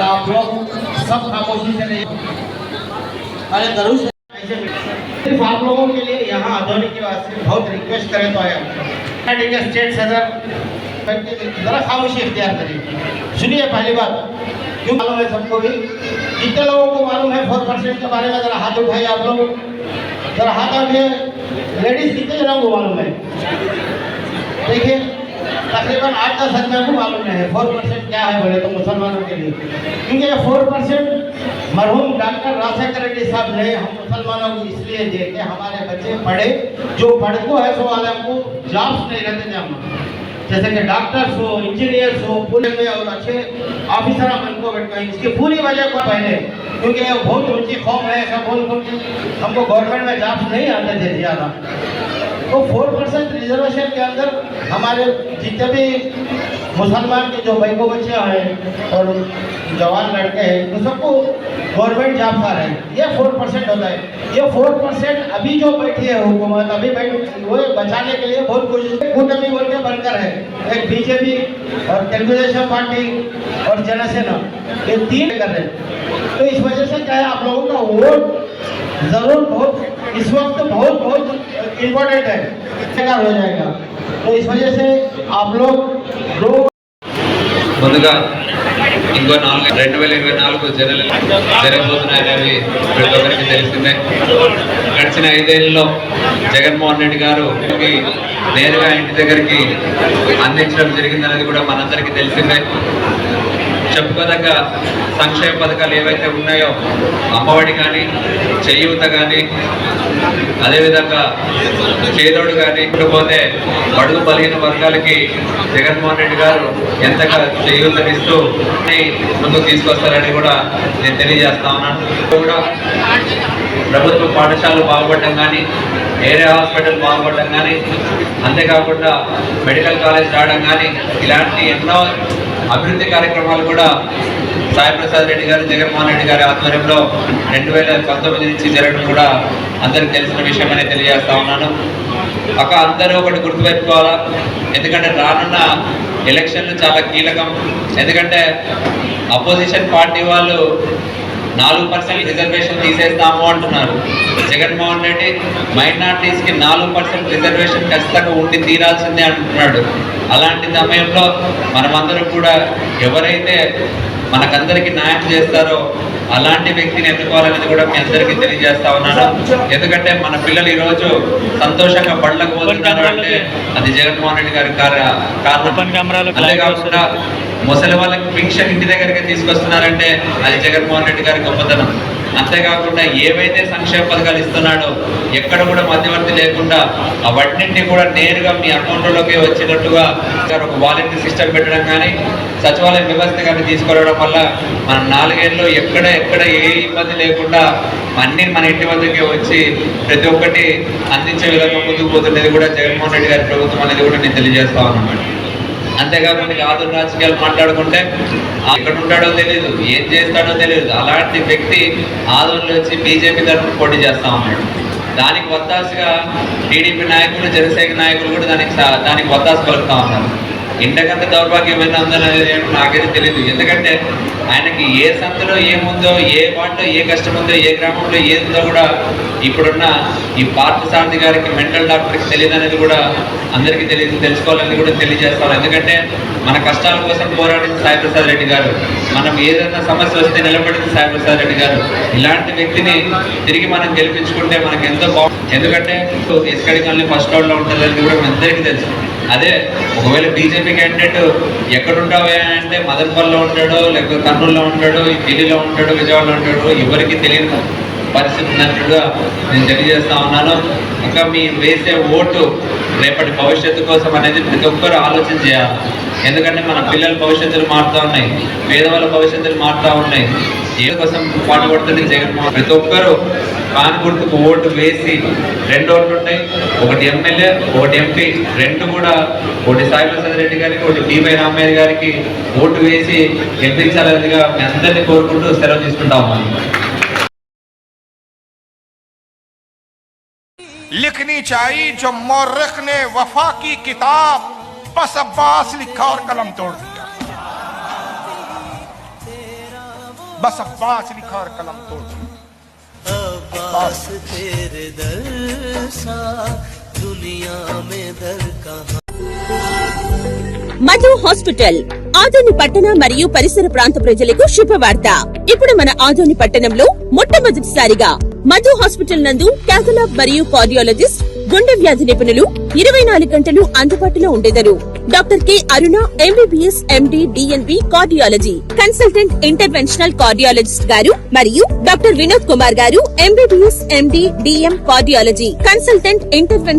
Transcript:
आप लोग सब खामोशी से अरे ज़रूर सिर्फ़ आप लोगों के लिए यहाँ आधोनी के वास्ते बहुत रिक्वेस्ट करें तो आया। स्टेट सदर स्टेट सदर जरा खामोशी इख्तियार करिए। सुनिए पहली बात, क्यों मालूम है सबको भी? कितने लोगों को मालूम है फोर परसेंट के बारे में? जरा हाथ उठाइए आप लोग। जरा हाथ उठाइए लेडीज़ कितने जनों को मालूम है? देखिए, तकरीबन आठ दस आदमियों को मालूम नहीं है। फोर परसेंट क्या है बोले तो मुसलमानों के लिए? क्योंकि ये फोर परसेंट मरहूम डॉक्टर राजशेखर रेड्डी साहब ने हम मुसलमानों को इसलिए दिए कि हमारे बच्चे पढ़े। जो पढ़ते है सो वाले को जॉब्स नहीं रहते थे हम। जैसे कि डॉक्टर्स हो इंजीनियर्स हो पुलिस में और अच्छे ऑफिसर हम इनको बैठे इसकी पूरी वजह को पहले? क्योंकि ये बहुत ऊँची कौम है, ऐसा बोल बोल हमको गवर्नमेंट में जॉब्स नहीं आते थे ज़्यादा। तो फोर परसेंट रिजर्वेशन के अंदर हमारे जितने भी मुसलमान के जो को बच्चे हैं और जवान लड़के हैं तो सबको गवर्नमेंट जॉब आ रहे हैं। ये फोर परसेंट होता है। ये फोर परसेंट अभी जो बैठी है हुकूमत, अभी बैठ वो बचाने के लिए बहुत कोशिश कूटमी बोल के बनकर है। एक बीजेपी और तेलुगु देशम पार्टी और जनसेना, ये तीन कर रहे हैं। तो इस वजह से क्या है, आप लोगों का वोट ज़रूर बहुत इस वक्त बहुत बहुत इम्पोर्टेंट है बेकार हो जाएगा तो इस वजह से आप लोग लोग ముందుగా ఇంకో నాలుగు రెండు వేల ఇరవై నాలుగు జనరల్ జరగబోతున్నాయనేది ప్రతి ఒక్కరికి తెలిసిందే గడిచిన ఐదేళ్లలో జగన్మోహన్ రెడ్డి గారు ఈ నేరుగా ఇంటి దగ్గరికి అందించడం జరిగిందనేది కూడా మనందరికీ తెలిసిందే చెప్పుకోదగ్గ సంక్షేమ పథకాలు ఏవైతే ఉన్నాయో అమ్మఒడి కానీ చేయూత కానీ అదేవిధంగా చేదోడు కానీ ఇకపోతే బడుగు బలహీన వర్గాలకి జగన్మోహన్ రెడ్డి గారు ఎంతగా చేయూతనిస్తూ ముందుకు తీసుకొస్తారని కూడా నేను తెలియజేస్తా ఉన్నాను. కూడా ప్రభుత్వ పాఠశాలలు బాగుపడటం కానీ ఏరే హాస్పిటల్ బాగుపడటం కానీ అంతేకాకుండా మెడికల్ కాలేజ్ రావడం కానీ ఇలాంటి ఎన్నో అభివృద్ధి కార్యక్రమాలు కూడా సాయి ప్రసాద్ రెడ్డి గారు జగన్మోహన్ రెడ్డి గారి ఆధ్వర్యంలో రెండు వేల పంతొమ్మిది నుంచి జరగడం కూడా అందరికి తెలిసిన విషయం అనేది తెలియజేస్తా ఉన్నాను. ఒక అందరూ ఒకటి గుర్తుపెట్టుకోవాలా? ఎందుకంటే రానున్న ఎలక్షన్లు చాలా కీలకం. ఎందుకంటే అపోజిషన్ పార్టీ వాళ్ళు నాలుగు పర్సెంట్ రిజర్వేషన్ తీసేస్తాము అంటున్నారు. జగన్మోహన్ రెడ్డి మైనార్టీస్కి నాలుగు పర్సెంట్ రిజర్వేషన్ ఖచ్చితంగా ఉండి తీరాల్సిందే అంటున్నాడు. అలాంటి సమయంలో మనమందరం కూడా ఎవరైతే మనకందరికి న్యాయం చేస్తారో అలాంటి వ్యక్తిని ఎన్నుకోవాలనేది కూడా మీ అందరికీ తెలియజేస్తా ఉన్నాను. ఎందుకంటే మన పిల్లలు ఈరోజు సంతోషంగా బళ్ళకు పోతున్నారు అంటే అది జగన్మోహన్ రెడ్డి గారి కారణం. అంతేకాకుండా ముసలి వాళ్ళకి పింఛన్ ఇంటి దగ్గరికి తీసుకొస్తున్నారంటే అది జగన్మోహన్ రెడ్డి గారి గొప్పతనం. అంతేకాకుండా ఏవైతే సంక్షేమ పథకాలు ఇస్తున్నాడో ఎక్కడ కూడా మధ్యవర్తి లేకుండా అవన్నింటినీ కూడా నేరుగా మీ అకౌంట్లోకి వచ్చినట్టుగా సార్ ఒక వాలంటీర్ సిస్టమ్ పెట్టడం కానీ సచివాలయ వ్యవస్థ కానీ తీసుకురావడం వల్ల మన నాలుగేళ్ళు ఎక్కడ ఎక్కడ ఏ ఇబ్బంది లేకుండా అన్ని మన ఇంటి వద్దకే వచ్చి ప్రతి ఒక్కటి అందించే విధంగా ముందుకు పోతున్నది కూడా జగన్మోహన్ రెడ్డి గారి ప్రభుత్వం అనేది కూడా నేను తెలియజేస్తా ఉన్నాను అంతేకాకుండా ఇక ఆధునిక రాజకీయాలు మాట్లాడుకుంటే ఎక్కడ ఉంటాడో తెలియదు ఏం చేస్తాడో తెలియదు అలాంటి వ్యక్తి ఆదోళనలో వచ్చి బీజేపీ తరఫున పోటీ చేస్తా ఉన్నాడు. దానికి వత్తాసుగా టీడీపీ నాయకులు జనసేన నాయకులు కూడా దానికి దానికి వత్తాసు పలుకుతా ఉన్నారు. ఇంతకంత దౌర్భాగ్యం ఏమైనా ఉందనేది నాకైతే తెలియదు ఎందుకంటే ఆయనకి ఏ సంతలో ఏముందో ఏ వాటిలో ఏ కష్టం ఉందో ఏ గ్రామంలో ఏముందో కూడా ఇప్పుడున్న ఈ పార్థ సారథి గారికి మెంటల్ డాక్టర్కి తెలియదు అనేది కూడా అందరికీ తెలియదు తెలుసుకోవాలని కూడా తెలియజేస్తారు. ఎందుకంటే మన కష్టాల కోసం పోరాడింది సాయి ప్రసాద్ రెడ్డి గారు. మనం ఏదైనా సమస్య వస్తే నిలబడింది సాయి ప్రసాద్ రెడ్డి గారు. ఇలాంటి వ్యక్తిని తిరిగి మనం గెలిపించుకుంటే మనకి ఎంతో బాగుంది ఎందుకంటే ఎస్కడి ఫస్ట్ రౌండ్లో ఉంటుందని కూడా మన అందరికీ తెలుసు. అదే ఒకవేళ బీజేపీ క్యాండిడేట్ ఎక్కడ ఉంటావే అంటే మదనపల్లిలో ఉంటాడో లేకపోతే కర్నూలులో ఉంటాడో ఢిల్లీలో ఉంటాడో విజయవాడలో ఉంటాడో ఎవరికి తెలియదు పరిస్థితి ఉన్నట్టుగా నేను తెలియజేస్తా ఉన్నాను. ఇంకా మీ వేసే ఓటు రేపటి భవిష్యత్తు కోసం అనేది ప్రతి ఒక్కరు ఆలోచన చేయాలి. ఎందుకంటే మన పిల్లల భవిష్యత్తులు మారుతూ ఉన్నాయి. పేదవాళ్ళ భవిష్యత్తులు మారుతూ ఉన్నాయి. ఏ కోసం పాటుపడుతుంది జగన్మోహన్ ప్రతి ఒక్కరు కాని గుర్తుకు ఓటు వేసి రెండు ఓట్లు ఉంటాయి. ఒకటి ఎమ్మెల్యే ఒకటి ఎంపీ రెండు కూడా ఒకటి సాయి ప్రసాద్ రెడ్డి గారికి ఒకటి డివై రామయ్య గారికి ఓటు వేసి గెలిపించాలనేదిగా మీ అందరినీ కోరుకుంటూ సెలవు తీసుకుంటాము लिखनी चाहिए जो मौरख ने वफा की किताब बस अब्बास लिखा और कलम तोड़ दिया बस अब्बास लिखा और कलम तोड़ अब्बास तेरे दर सा दुनिया में दर कहाँ మధు హాస్పిటల్ ఆదోని పట్టణ మరియు పరిసర ప్రాంత ప్రజలకు శుభవార్త ఇప్పుడు మన ఆదోని పట్టణంలో మొట్టమొదటిసారిగా మధు హాస్పిటల్ నందు క్యాథలాబ్ మరియు కార్డియాలజిస్ట్ గుండె వ్యాధి నిపుణులు ఇరవై నాలుగు గంటలు అందుబాటులో ఉండేదరు. Doctor K Aruna MBBS MD DNB cardiology. Consultant interventional cardiologist గారు మరియు డాక్టర్ వినోద్ కుమార్ గారు MBBS MD DM cardiology. Consultant interventional